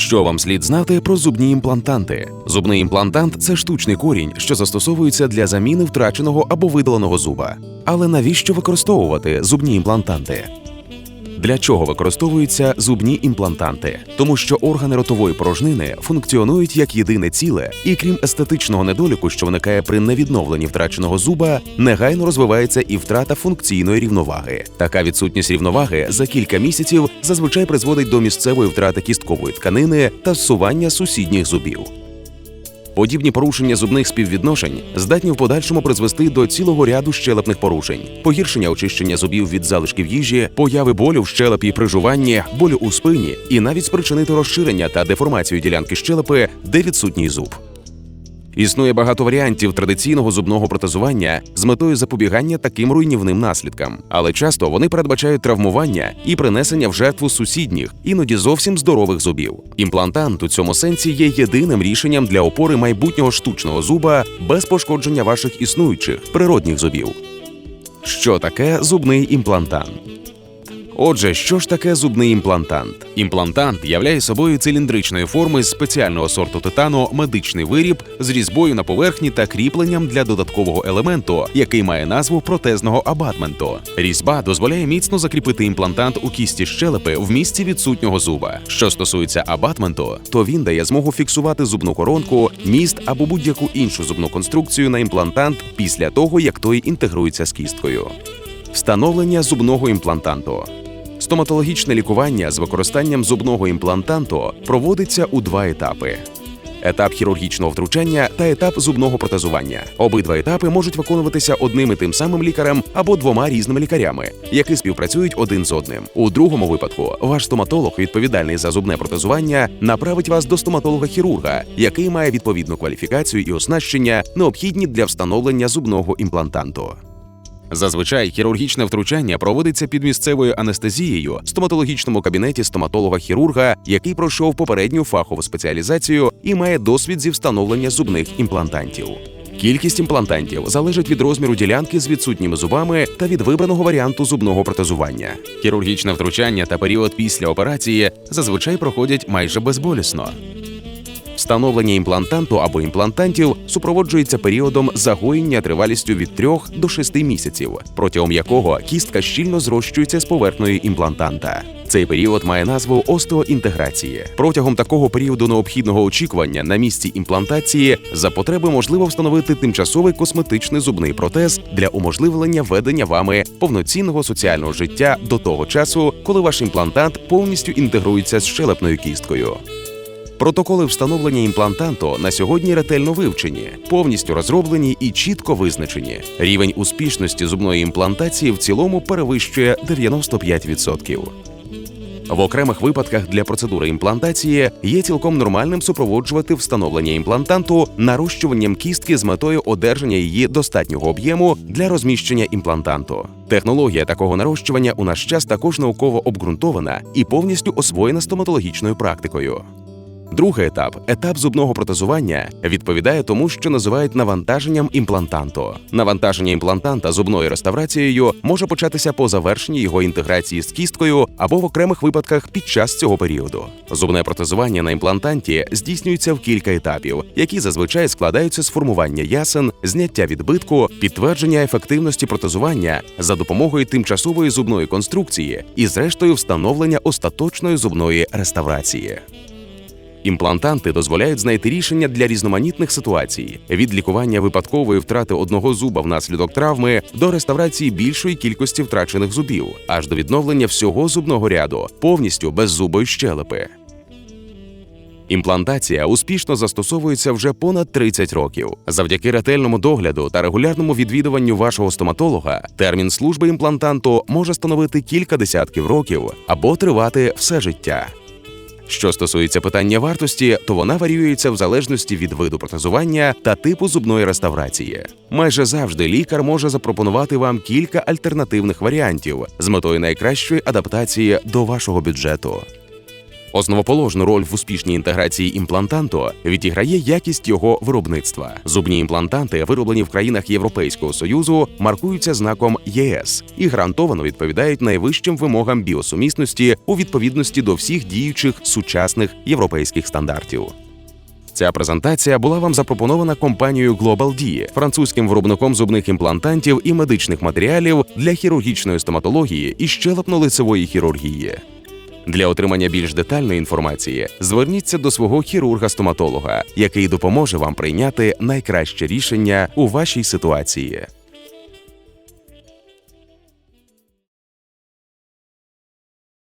Що вам слід знати про зубні імплантанти? Зубний імплантант це штучний корінь, що застосовується для заміни втраченого або видаленого зуба. Але навіщо використовувати зубні імплантанти? Для чого використовуються зубні імплантанти? Тому що органи ротової порожнини функціонують як єдине ціле, і крім естетичного недоліку, що виникає при невідновленні втраченого зуба, негайно розвивається і втрата функційної рівноваги. Така відсутність рівноваги за кілька місяців зазвичай призводить до місцевої втрати кісткової тканини та зсування сусідніх зубів. Подібні порушення зубних співвідношень здатні в подальшому призвести до цілого ряду щелепних порушень, погіршення очищення зубів від залишків їжі, появи болю в щелепі при жуванні, болю у спині і навіть спричинити розширення та деформацію ділянки щелепи, де відсутній зуб. Існує багато варіантів традиційного зубного протезування з метою запобігання таким руйнівним наслідкам, але часто вони передбачають травмування і принесення в жертву сусідніх, іноді зовсім здорових зубів. Імплантант у цьому сенсі є єдиним рішенням для опори майбутнього штучного зуба без пошкодження ваших існуючих природних зубів. Що таке зубний імплантант? Отже, що ж таке зубний імплантант? Імплантант являє собою циліндричної форми з спеціального сорту титану медичний виріб з різьбою на поверхні та кріпленням для додаткового елементу, який має назву протезного абатменту. Різьба дозволяє міцно закріпити імплантант у кісті щелепи в місці відсутнього зуба. Що стосується абатменту, то він дає змогу фіксувати зубну коронку, міст або будь-яку іншу зубну конструкцію на імплантант після того, як той інтегрується з кісткою. Встановлення зубного імплантанту. Стоматологічне лікування з використанням зубного імплантанту проводиться у два етапи. Етап хірургічного втручання та етап зубного протезування. Обидва етапи можуть виконуватися одним і тим самим лікарем або двома різними лікарями, які співпрацюють один з одним. У другому випадку ваш стоматолог, відповідальний за зубне протезування, направить вас до стоматолога-хірурга, який має відповідну кваліфікацію і оснащення, необхідні для встановлення зубного імплантанту. Зазвичай хірургічне втручання проводиться під місцевою анестезією в стоматологічному кабінеті стоматолога-хірурга, який пройшов попередню фахову спеціалізацію і має досвід зі встановлення зубних імплантантів. Кількість імплантантів залежить від розміру ділянки з відсутніми зубами та від вибраного варіанту зубного протезування. Хірургічне втручання та період після операції зазвичай проходять майже безболісно. Встановлення імплантанту або імплантантів супроводжується періодом загоєння тривалістю від 3 до 6 місяців, протягом якого кістка щільно зрощується з поверхнею імплантанта. Цей період має назву остеоінтеграції. Протягом такого періоду необхідного очікування на місці імплантації за потреби можливо встановити тимчасовий косметичний зубний протез для уможливлення ведення вами повноцінного соціального життя до того часу, коли ваш імплантант повністю інтегрується з щелепною кісткою. Протоколи встановлення імплантанту на сьогодні ретельно вивчені, повністю розроблені і чітко визначені. Рівень успішності зубної імплантації в цілому перевищує 95%. В окремих випадках для процедури імплантації є цілком нормальним супроводжувати встановлення імплантанту нарощуванням кістки з метою одержання її достатнього об'єму для розміщення імплантанту. Технологія такого нарощування у наш час також науково обґрунтована і повністю освоєна стоматологічною практикою. Другий етап етап зубного протезування відповідає тому, що називають навантаженням імплантанту. Навантаження імплантанта зубною реставрацією може початися по завершенні його інтеграції з кісткою або в окремих випадках під час цього періоду. Зубне протезування на імплантанті здійснюється в кілька етапів, які зазвичай складаються з формування ясен, зняття відбитку, підтвердження ефективності протезування за допомогою тимчасової зубної конструкції і, зрештою, встановлення остаточної зубної реставрації. Імплантанти дозволяють знайти рішення для різноманітних ситуацій від лікування випадкової втрати одного зуба внаслідок травми до реставрації більшої кількості втрачених зубів, аж до відновлення всього зубного ряду повністю без зубої щелепи. Імплантація успішно застосовується вже понад 30 років. Завдяки ретельному догляду та регулярному відвідуванню вашого стоматолога термін служби імплантанту може становити кілька десятків років або тривати все життя. Що стосується питання вартості, то вона варіюється в залежності від виду протезування та типу зубної реставрації. Майже завжди лікар може запропонувати вам кілька альтернативних варіантів з метою найкращої адаптації до вашого бюджету. Основоположну роль в успішній інтеграції імплантанту відіграє якість його виробництва. Зубні імплантанти, вироблені в країнах Європейського союзу, маркуються знаком ЄС і гарантовано відповідають найвищим вимогам біосумісності у відповідності до всіх діючих сучасних європейських стандартів. Ця презентація була вам запропонована компанією Global D, французьким виробником зубних імплантантів і медичних матеріалів для хірургічної стоматології і щелепно-лицевої хірургії. Для отримання більш детальної інформації зверніться до свого хірурга-стоматолога, який допоможе вам прийняти найкраще рішення у вашій ситуації.